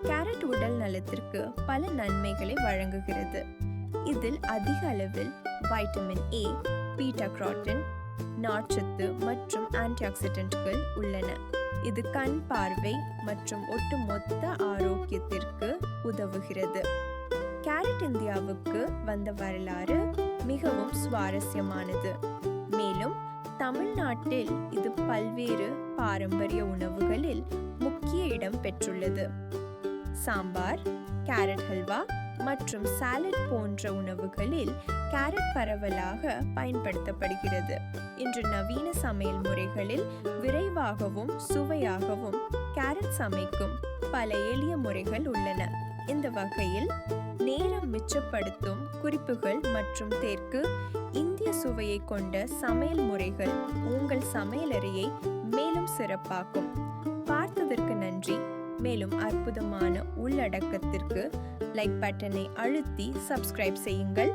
Carrot உடல் நலத்திற்கு பல நன்மைகளை வழங்குகிறது. இதில் அதிக அளவில் வைட்டமின் ஏ பீட்டா கிராட்டின் நார்ச்சத்து மற்றும் ஆன்டிஆக்சிடென்ட்கள் உள்ளன. இது கண் பார்வை மற்றும் ஒட்டுமொத்த ஆரோக்கியத்திற்கு உதவுகிறது. கேரட் இந்தியாவுக்கு வந்த வரலாறு மிகவும் சுவாரஸ்யமானது. மேலும் தமிழ்நாட்டில் இது பல்வேறு பாரம்பரிய உணவுகளில் முக்கிய இடம் பெற்றுள்ளது. சாம்பார் கேரட் ஹல்வா மற்றும் சாலட் போன்ற உணவுகளில் கேரட் பரவலாக பயன்படுத்தப்படுகிறது. இன்று நவீன சமையல் முறைகளில் விரைவாகவும் சுவையாகவும் கேரட் சமைக்கும் பல எளிய முறைகள் உள்ளன. இந்த வகையில் நேரம் மிச்சப்படுத்தும் குறிப்புகள் மற்றும் தெற்கு இந்திய சுவையை கொண்ட சமையல் முறைகள் உங்கள் சமையலறையை மேலும் சிறப்பாக்கும். மேலும் அற்புதமான உள்ளடக்கத்திற்கு லைக் பட்டனை அழுத்தி சப்ஸ்கிரைப் செய்யுங்கள்.